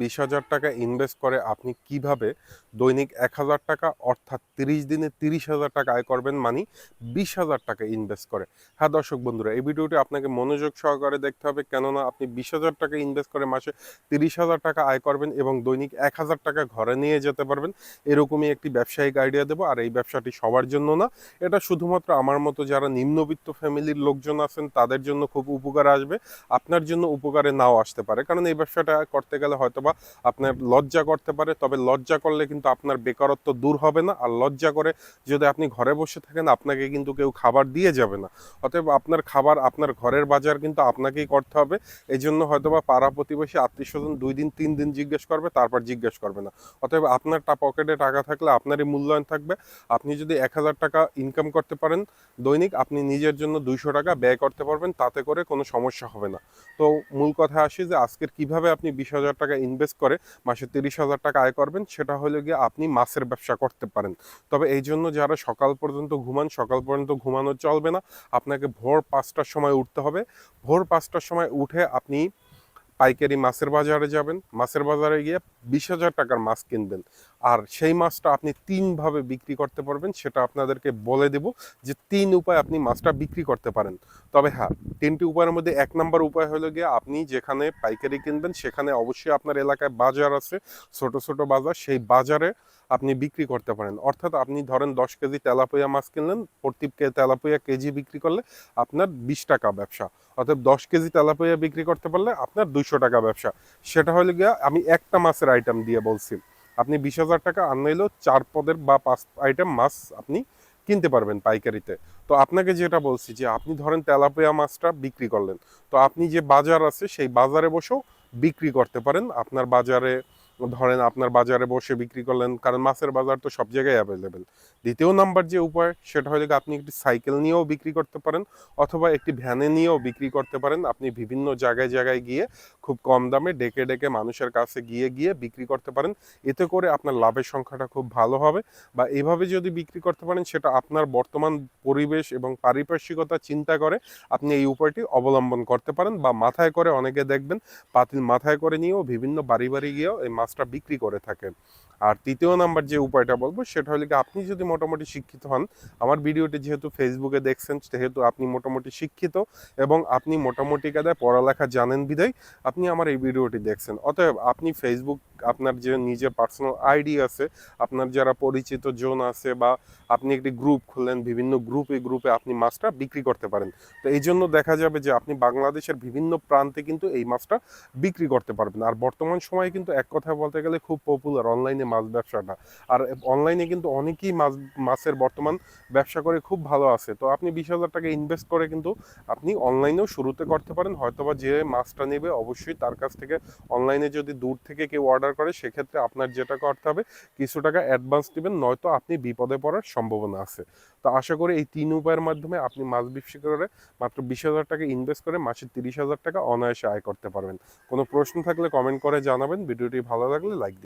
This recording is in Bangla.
বিশ হাজার টাকা ইনভেস্ট করে আপনি কীভাবে দৈনিক এক হাজার টাকা অর্থাৎ তিরিশ দিনে তিরিশ হাজার টাকা আয় করবেন মানে বিশ হাজার টাকা ইনভেস্ট করে। হ্যাঁ দর্শক বন্ধুরা, এই ভিডিওটি আপনাকে মনোযোগ সহকারে দেখতে হবে কেননা আপনি বিশ হাজার টাকা ইনভেস্ট করে মাসে তিরিশ হাজার টাকা আয় করবেন এবং দৈনিক এক হাজার টাকা ঘরে নিয়ে যেতে পারবেন। এরকমই একটি ব্যবসায়িক আইডিয়া দেবো, আর এই ব্যবসাটি সবার জন্য না। এটা শুধুমাত্র আমার মতো যারা নিম্নবিত্ত ফ্যামিলির লোকজন আছেন তাদের জন্য খুব উপকার আসবে। আপনার জন্য উপকারে নাও আসতে পারে, কারণ এই ব্যবসাটা করতে গেলে হয়তোবা আপনার লজ্জা করতে পারে, তবে লজ্জা করলে কিন্তু আপনার বেকারত্ব দূর হবে না। আর লজ্জা করে যদি আপনি ঘরে বসে থাকেন, আপনাকে কিন্তু কেউ খাবার দিয়ে যাবে না। অতএব আপনার খাবার, আপনার ঘরের বাজার কিন্তু আপনাকেই করতে হবে। এই জন্য হয়তোবা পাড়া প্রতিবেশী, আত্মীয় স্বজন দুই দিন, তিন দিন জিজ্ঞেস করবে, তারপর জিজ্ঞেস করবে না। অতএব আপনার পকেটে টাকা থাকলে আপনারই মূল্যায়ন থাকবে। আপনি যদি এক হাজার টাকা ইনকাম করতে পারেন দৈনিক, আপনি নিজের জন্য দুইশো টাকা ব্যয় করতে পারবেন। তাতে করে কোনো সমস্যা হবে না। তো মূল কথা আসি যে, আজকের কীভাবে আপনি বিশ হাজার টাকা ইনভেস্ট করে, মাসে তিরিশ হাজার টাকা আয় করবেন, সেটা হলে গিয়ে আপনি মাছের ব্যবসা করতে পারেন। তবে এই জন্য যারা সকাল পর্যন্ত ঘুমান, সকাল পর্যন্ত ঘুমানো চলবে না, আপনাকে ভোর পাঁচটার সময় উঠতে হবে। ভোর পাঁচটার সময় উঠে আপনি পাইকারি মাছের বাজারে যাবেন। মাছের বাজারে গিয়ে বিশ হাজার টাকার মাছ কিনবেন। আর সেই মাছটা আপনি তিনভাবে বিক্রি করতে পারবেন, সেটা আপনাদেরকে বলে দেব যে তিন উপায় আপনি মাছটা বিক্রি করতে পারেন। তবে হ্যাঁ তিনটি উপায়ের মধ্যে এক নম্বর উপায় হলো গিয়ে আপনি যেখানে পাইকারি কিনবেন, সেখানে অবশ্যই আপনার এলাকায় বাজার আছে, ছোট ছোট বাজার, সেই বাজারে আপনি বিক্রি করতে পারেন। অর্থাৎ আপনি ধরেন দশ কেজি তেলাপইয়া মাছ কিনলেন, প্রতি তেলাপইয়া কেজি বিক্রি করলে আপনার বিশ টাকা ব্যবসা। অর্থাৎ দশ কেজি তেলাপইয়া বিক্রি করতে পারলে আপনার দুইশো টাকা ব্যবসা। সেটা হলো গিয়া আমি একটা মাছের আইটেম দিয়ে বলছি। আপনি বিশ হাজার টাকা আনলেও চার পদের বা পাঁচ আইটেম মাছ আপনি কিনতে পারবেন পাইকারিতে। তো আপনাকে যেটা বলছি যে, আপনি ধরেন তেলাপিয়া মাছটা বিক্রি করলেন। তো আপনি যে বাজার আছে, সেই বাজারে বসেও বিক্রি করতে পারেন। আপনার বাজারে ধরেন আপনার বাজারে বসে বিক্রি করলেন, কারণ মাছের বাজার তো সব জায়গায় অ্যাভেলেবেল দ্বিতীয় নাম্বার যে উপায়, সেটা হলো আপনি একটি সাইকেল নিয়েও বিক্রি করতে পারেন, অথবা একটি ভ্যানে নিয়েও বিক্রি করতে পারেন। আপনি বিভিন্ন জায়গায় জায়গায় গিয়ে খুব কম দামে ডেকে ডেকে মানুষের কাছে গিয়ে গিয়ে বিক্রি করতে পারেন। এতে করে আপনার লাভের সংখ্যাটা খুব ভালো হবে বা এভাবে যদি বিক্রি করতে পারেন, সেটা আপনার বর্তমান পরিবেশ এবং পারিপার্শ্বিকতা চিন্তা করে আপনি এই উপায়টি অবলম্বন করতে পারেন বা মাথায় করে অনেকে দেখবেন, পাতিল মাথায় করে নিয়েও বিভিন্ন বাড়ি বাড়ি গিয়েও এই মাছটা বিক্রি করে থাকেন। আর তৃতীয় নাম্বার যে উপায়টা বলব, সেটা হলে কি আপনি যদি মোটামুটি শিক্ষিত হন, আমার ভিডিওটি যেহেতু ফেসবুকে দেখছেন, সেহেতু আপনি মোটামুটি শিক্ষিত এবং আপনি মোটামুটি কাদায় পড়ালেখা জানেন বিধায় আপনি আমার এই ভিডিওটি দেখছেন। অতএব আপনি ফেসবুক আপনার যে নিজের পার্সোনাল আইডি আছে, আপনার যারা পরিচিত জন আছে বা আপনি একটি গ্রুপ খুললেন, বিভিন্ন গ্রুপে গ্রুপে আপনি মাছটা বিক্রি করতে পারেন। তো এই জন্য দেখা যাবে যে আপনি বাংলাদেশের বিভিন্ন প্রান্তে কিন্তু এই মাছটা বিক্রি করতে পারবেন। আর বর্তমান সময়ে কিন্তু এক কথা বলতে গেলে খুব পপুলার অনলাইনে মাছ ব্যবসাটা। আর অনলাইনে কিন্তু অনেকেই মাছ, মাছের বর্তমান ব্যবসা করে খুব ভালো আছে। তো আপনি বিশ হাজার টাকা ইনভেস্ট করে কিন্তু আপনি অনলাইনেও শুরুতে করতে পারেন। হয়তোবা যে মাছটা নেবে অবশ্যই তার কাছ থেকে অনলাইনে যদি দূর থেকে কেউ অর্ডার করে, সেক্ষেত্রে আপনার যেটা করতে হবে, কিছু টাকা অ্যাডভান্স নেবেন, নয়তো আপনি বিপদে পড়ার সম্ভাবনা আছে। তো আশা করি এই তিন উপায়ের মাধ্যমে আপনি মাছ ব্যবসা করে মাত্র বিশ হাজার টাকা ইনভেস্ট করে মাসে তিরিশ হাজার টাকা অনায়াসে আয় করতে পারবেন। কোনো প্রশ্ন থাকলে কমেন্ট করে জানাবেন। ভিডিওটি ভালো লাগলে লাইক